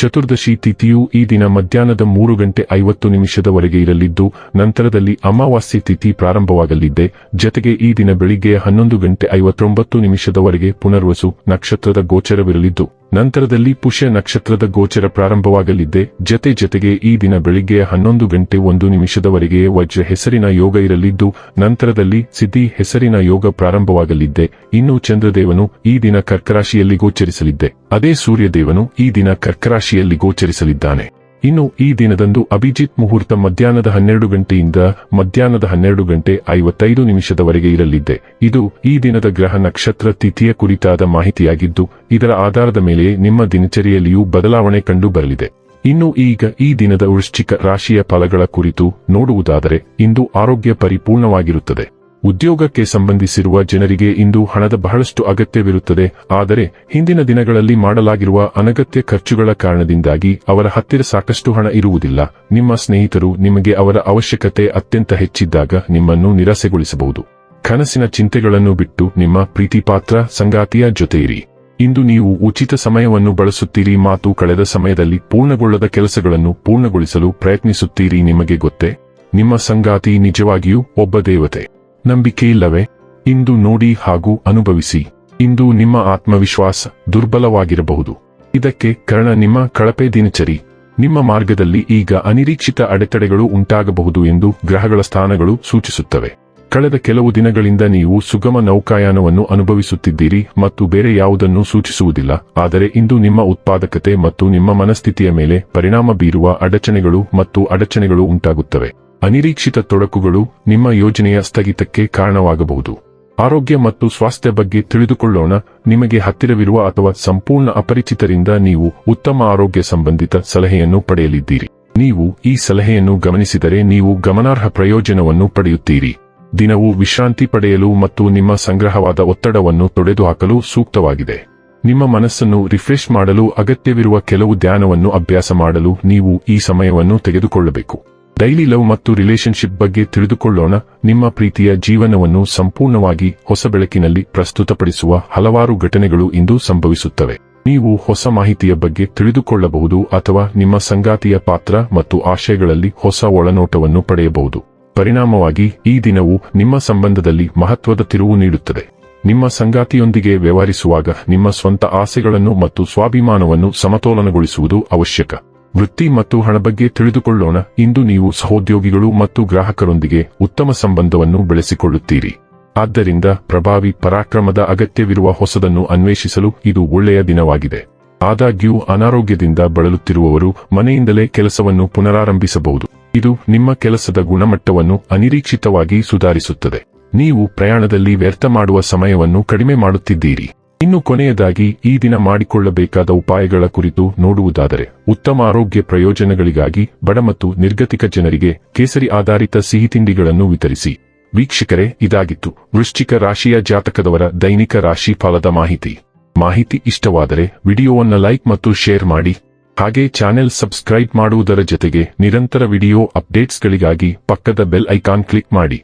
ಚತುರ್ದಶಿ ತಿಥಿಯು ಈ ದಿನ ಮಧ್ಯಾಹ್ನದ ಮೂರು ಗಂಟೆ ಐವತ್ತು ನಿಮಿಷದವರೆಗೆ ಇರಲಿದ್ದು, ನಂತರದಲ್ಲಿ ಅಮಾವಾಸ್ಯೆ ತಿಥಿ ಪ್ರಾರಂಭವಾಗಲಿದ್ದೆ ಜತೆಗೆ ಈ ದಿನ ಬೆಳಿಗ್ಗೆ ಹನ್ನೊಂದು ಗಂಟೆ ಐವತ್ತೊಂಬತ್ತು ನಿಮಿಷದವರೆಗೆ ಪುನರ್ವಸು ನಕ್ಷತ್ರದ ಗೋಚರವಿರಲಿದ್ದು, ನಂತರದಲ್ಲಿ ಪುಷ್ಯ ನಕ್ಷತ್ರದ ಗೋಚರ ಪ್ರಾರಂಭವಾಗಲಿದ್ದೆ ಜತೆ ಜತೆಗೆ ಈ ದಿನ ಬೆಳಿಗ್ಗೆ ಹನ್ನೊಂದು ಗಂಟೆ ಒಂದು ನಿಮಿಷದವರೆಗೆ ವಜ್ರ ಹೆಸರಿನ ಯೋಗ ಇರಲಿದ್ದು, ನಂತರದಲ್ಲಿ ಸಿದ್ಧಿ ಹೆಸರಿನ ಯೋಗ ಪ್ರಾರಂಭವಾಗಲಿದ್ದೆ ಇನ್ನು ಚಂದ್ರದೇವನು ಈ ದಿನ ಕರ್ಕರಾಶಿಯಲ್ಲಿ ಗೋಚರಿಸಲಿದ್ದೆ ಅದೇ ಸೂರ್ಯದೇವನು ಈ ದಿನ ಕರ್ಕರಾಶಿಯಲ್ಲಿ ಗೋಚರಿಸಲಿದ್ದಾನೆ. ಇನ್ನು ಈ ದಿನದಂದು ಅಭಿಜಿತ್ ಮುಹೂರ್ತ ಮಧ್ಯಾಹ್ನದ ಹನ್ನೆರಡು ಗಂಟೆಯಿಂದ ಮಧ್ಯಾಹ್ನದ ಹನ್ನೆರಡು ಗಂಟೆ ಐವತ್ತೈದು ನಿಮಿಷದವರೆಗೆ ಇರಲಿದ್ದೆ ಇದು ಈ ದಿನದ ಗ್ರಹ ನಕ್ಷತ್ರ ತಿಥಿಯ ಕುರಿತಾದ ಮಾಹಿತಿಯಾಗಿದ್ದು, ಇದರ ಆಧಾರದ ಮೇಲೆ ನಿಮ್ಮ ದಿನಚರಿಯಲ್ಲಿಯೂ ಬದಲಾವಣೆ ಕಂಡು ಬರಲಿದೆ ಇನ್ನು ಈಗ ಈ ದಿನದ ವೃಶ್ಚಿಕ ರಾಶಿಯ ಫಲಗಳ ಕುರಿತು ನೋಡುವುದಾದರೆ, ಇಂದು ಆರೋಗ್ಯ ಪರಿಪೂರ್ಣವಾಗಿರುತ್ತದೆ. ಉದ್ಯೋಗಕ್ಕೆ ಸಂಬಂಧಿಸಿರುವ ಜನರಿಗೆ ಇಂದು ಹಣದ ಬಹಳಷ್ಟು ಅಗತ್ಯವಿರುತ್ತದೆ. ಆದರೆ, ಹಿಂದಿನ ದಿನಗಳಲ್ಲಿ ಮಾಡಲಾಗಿರುವ ಅನಗತ್ಯ ಖರ್ಚುಗಳ ಕಾರಣದಿಂದಾಗಿ ಅವರ ಹತ್ತಿರ ಸಾಕಷ್ಟು ಹಣ ಇರುವುದಿಲ್ಲ. ನಿಮ್ಮ ಸ್ನೇಹಿತರು ನಿಮಗೆ ಅವರ ಅವಶ್ಯಕತೆ ಅತ್ಯಂತ ಹೆಚ್ಚಿದ್ದಾಗ ನಿಮ್ಮನ್ನು ನಿರಾಸೆಗೊಳಿಸಬಹುದು. ಕನಸಿನ ಚಿಂತೆಗಳನ್ನು ಬಿಟ್ಟು ನಿಮ್ಮ ಪ್ರೀತಿಪಾತ್ರ ಸಂಗಾತಿಯ ಜೊತೆಯಿರಿ. ಇಂದು ನೀವು ಉಚಿತ ಸಮಯವನ್ನು ಬಳಸುತ್ತೀರಿ. ಮಾತು ಕಳೆದ ಸಮಯದಲ್ಲಿ ಪೂರ್ಣಗೊಳ್ಳದ ಕೆಲಸಗಳನ್ನು ಪೂರ್ಣಗೊಳಿಸಲು ಪ್ರಯತ್ನಿಸುತ್ತೀರಿ. ನಿಮಗೆ ಗೊತ್ತೇ? ನಿಮ್ಮ ಸಂಗಾತಿ ನಿಜವಾಗಿಯೂ ಒಬ್ಬ ದೇವತೆ. ನಂಬಿಕೆಯಿಲ್ಲವೇ? ಇಂದು ನೋಡಿ ಹಾಗೂ ಅನುಭವಿಸಿ. ಇಂದು ನಿಮ್ಮ ಆತ್ಮವಿಶ್ವಾಸ ದುರ್ಬಲವಾಗಿರಬಹುದು. ಇದಕ್ಕೆ ಕಾರಣ ನಿಮ್ಮ ಕಳಪೆ ದಿನಚರಿ. ನಿಮ್ಮ ಮಾರ್ಗದಲ್ಲಿ ಈಗ ಅನಿರೀಕ್ಷಿತ ಅಡೆತಡೆಗಳು ಉಂಟಾಗಬಹುದು ಎಂದು ಗ್ರಹಗಳ ಸ್ಥಾನಗಳು ಸೂಚಿಸುತ್ತವೆ. ಕಳೆದ ಕೆಲವು ದಿನಗಳಿಂದ ನೀವು ಸುಗಮ ನೌಕಾಯಾನವನ್ನು ಅನುಭವಿಸುತ್ತಿದ್ದೀರಿ ಮತ್ತು ಬೇರೆ ಯಾವುದನ್ನು ಸೂಚಿಸುವುದಿಲ್ಲ. ಆದರೆ ಇಂದು ನಿಮ್ಮ ಉತ್ಪಾದಕತೆ ಮತ್ತು ನಿಮ್ಮ ಮನಸ್ಥಿತಿಯ ಮೇಲೆ ಪರಿಣಾಮ ಬೀರುವ ಅಡಚಣೆಗಳು ಮತ್ತು ಅಡಚಣೆಗಳು ಉಂಟಾಗುತ್ತವೆ. ಅನಿರೀಕ್ಷಿತ ತೊಡಕುಗಳು ನಿಮ್ಮ ಯೋಜನೆಯ ಸ್ಥಗಿತಕ್ಕೆ ಕಾರಣವಾಗಬಹುದು. ಆರೋಗ್ಯ ಮತ್ತು ಸ್ವಾಸ್ಥ್ಯ ಬಗ್ಗೆ ತಿಳಿದುಕೊಳ್ಳೋಣ. ನಿಮಗೆ ಹತ್ತಿರವಿರುವ ಅಥವಾ ಸಂಪೂರ್ಣ ಅಪರಿಚಿತರಿಂದ ನೀವು ಉತ್ತಮ ಆರೋಗ್ಯ ಸಂಬಂಧಿತ ಸಲಹೆಯನ್ನು ಪಡೆಯಲಿದ್ದೀರಿ. ನೀವು ಈ ಸಲಹೆಯನ್ನು ಗಮನಿಸಿದರೆ ನೀವು ಗಮನಾರ್ಹ ಪ್ರಯೋಜನವನ್ನು ಪಡೆಯುತ್ತೀರಿ. ದಿನವು ವಿಶ್ರಾಂತಿ ಪಡೆಯಲು ಮತ್ತು ನಿಮ್ಮ ಸಂಗ್ರಹವಾದ ಒತ್ತಡವನ್ನು ತೊಡೆದುಹಾಕಲು ಸೂಕ್ತವಾಗಿದೆ. ನಿಮ್ಮ ಮನಸ್ಸನ್ನು ರಿಫ್ರೆಶ್ ಮಾಡಲು ಅಗತ್ಯವಿರುವ ಕೆಲವು ಧ್ಯಾನವನ್ನು ಅಭ್ಯಾಸ ಮಾಡಲು ನೀವು ಈ ಸಮಯವನ್ನು ತೆಗೆದುಕೊಳ್ಳಬೇಕು. ಡೈಲಿ ಲವ್ ಮತ್ತು ರಿಲೇಶನ್ಶಿಪ್ ಬಗ್ಗೆ ತಿಳಿದುಕೊಳ್ಳೋಣ. ನಿಮ್ಮ ಪ್ರೀತಿಯ ಜೀವನವನ್ನು ಸಂಪೂರ್ಣವಾಗಿ ಹೊಸ ಬೆಳಕಿನಲ್ಲಿ ಪ್ರಸ್ತುತಪಡಿಸುವ ಹಲವಾರು ಘಟನೆಗಳು ಇಂದು ಸಂಭವಿಸುತ್ತವೆ. ನೀವು ಹೊಸ ಮಾಹಿತಿಯ ಬಗ್ಗೆ ತಿಳಿದುಕೊಳ್ಳಬಹುದು ಅಥವಾ ನಿಮ್ಮ ಸಂಗಾತಿಯ ಪಾತ್ರ ಮತ್ತು ಆಶಯಗಳಲ್ಲಿ ಹೊಸ ಒಳನೋಟವನ್ನು ಪಡೆಯಬಹುದು. ಪರಿಣಾಮವಾಗಿ, ಈ ದಿನವು ನಿಮ್ಮ ಸಂಬಂಧದಲ್ಲಿ ಮಹತ್ವದ ತಿರುವು ನೀಡುತ್ತದೆ. ನಿಮ್ಮ ಸಂಗಾತಿಯೊಂದಿಗೆ ವ್ಯವಹರಿಸುವಾಗ ನಿಮ್ಮ ಸ್ವಂತ ಆಸೆಗಳನ್ನು ಮತ್ತು ಸ್ವಾಭಿಮಾನವನ್ನು ಸಮತೋಲನಗೊಳಿಸುವುದು ಅವಶ್ಯಕ. ವೃತ್ತಿ ಮತ್ತು ಹಣ ಬಗ್ಗೆ ತಿಳಿದುಕೊಳ್ಳೋಣ. ಇಂದು ನೀವು ಸಹೋದ್ಯೋಗಿಗಳು ಮತ್ತು ಗ್ರಾಹಕರೊಂದಿಗೆ ಉತ್ತಮ ಸಂಬಂಧವನ್ನು ಬೆಳೆಸಿಕೊಳ್ಳುತ್ತೀರಿ. ಆದ್ದರಿಂದ ಪ್ರಭಾವಿ ಪರಾಕ್ರಮದ ಅಗತ್ಯವಿರುವ ಹೊಸದನ್ನು ಅನ್ವೇಷಿಸಲು ಇದು ಒಳ್ಳೆಯ ದಿನವಾಗಿದೆ. ಆದಾಗ್ಯೂ ಅನಾರೋಗ್ಯದಿಂದ ಬಳಲುತ್ತಿರುವವರು ಮನೆಯಿಂದಲೇ ಕೆಲಸವನ್ನು ಪುನರಾರಂಭಿಸಬಹುದು. ಇದು ನಿಮ್ಮ ಕೆಲಸದ ಗುಣಮಟ್ಟವನ್ನು ಅನಿರೀಕ್ಷಿತವಾಗಿ ಸುಧಾರಿಸುತ್ತದೆ. ನೀವು ಪ್ರಯಾಣದಲ್ಲಿ ವ್ಯರ್ಥ ಮಾಡುವ ಸಮಯವನ್ನು ಕಡಿಮೆ ಮಾಡುತ್ತಿದ್ದೀರಿ. ಇನ್ನು ಕೊನೆಯದಾಗಿ ಈ ದಿನ ಮಾಡಿಕೊಳ್ಳಬೇಕಾದ ಉಪಾಯಗಳ ಕುರಿತು ನೋಡುವುದಾದರೆ, ಉತ್ತಮ ಆರೋಗ್ಯ ಪ್ರಯೋಜನಗಳಿಗಾಗಿ ಬಡ ಮತ್ತು ನಿರ್ಗತಿಕ ಜನರಿಗೆ ಕೇಸರಿ ಆಧಾರಿತ ಸಿಹಿ ತಿಂಡಿಗಳನ್ನು ವಿತರಿಸಿ. ವೀಕ್ಷಕರೇ, ಇದಾಗಿತ್ತು ವೃಶ್ಚಿಕ ರಾಶಿಯ ಜಾತಕದವರ ದೈನಿಕ ರಾಶಿ ಫಲದ ಮಾಹಿತಿ. ಮಾಹಿತಿ ಇಷ್ಟವಾದರೆ ವಿಡಿಯೋವನ್ನ ಲೈಕ್ ಮತ್ತು ಶೇರ್ ಮಾಡಿ. ಹಾಗೆ ಚಾನೆಲ್ ಸಬ್ಸ್ಕ್ರೈಬ್ ಮಾಡುವುದರ ಜೊತೆಗೆ ನಿರಂತರ ವಿಡಿಯೋ ಅಪ್ಡೇಟ್ಸ್ಗಳಿಗಾಗಿ ಪಕ್ಕದ ಬೆಲ್ ಐಕಾನ್ ಕ್ಲಿಕ್ ಮಾಡಿ.